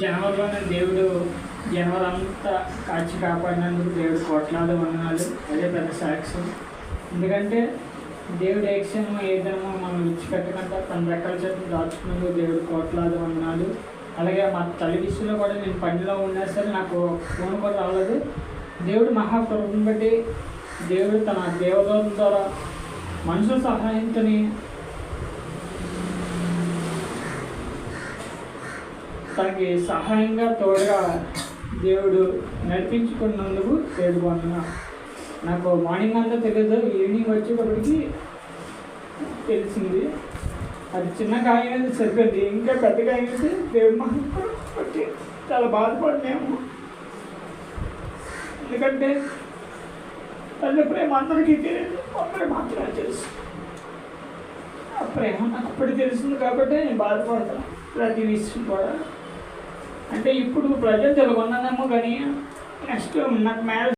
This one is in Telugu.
జనవరిలోనే దేవుడు జనవరి అంతా కాచి కాపాడినందుకు దేవుడు కోట్లాది వందనాలు అదే పెద్ద సాక్ష్యం. ఎందుకంటే దేవుడు ఏ ఏదైనా ఏ మనం విడిచిపెట్టకుండా తన రెక్కల చెట్టు దాచుకున్నందుకు దేవుడు కోట్లాది వందనాలు. అలాగే మా తల్లి విషయంలో కూడా నేను పనిలో ఉన్నా సరే నాకు ఫోన్ కూడా రాలేదు. దేవుడు మహాప్రభుని బట్టి దేవుడు తన దేవదూతం ద్వారా మనుషుల సహాయంతోని తనకి సహాయంగా తోడుగా దేవుడు నడిపించుకున్నందుకు దేవుడు నాకు మార్నింగ్ అంతా తెలియదు ఈవినింగ్ వచ్చేటప్పటికి తెలిసింది. అది చిన్న గాయం అనేది సరిపోయింది. ఇంకా పెద్ద గాయం అయితే దేవుడు మాకు చాలా బాధపడినాము ఎందుకంటే తల్లి ప్రేమ అందరికీ తెలియదు అందరూ మాత్రమే తెలుసు. ఆ ప్రేమ నాకు అప్పుడు తెలిసింది కాబట్టి నేను బాధపడతాను. ప్రతి విషయం కూడా అంటే ఇప్పుడు ప్రజెంట్ ఇలా ఉన్నానేమో కానీ నెక్స్ట్ నాకు మ్యారేజ్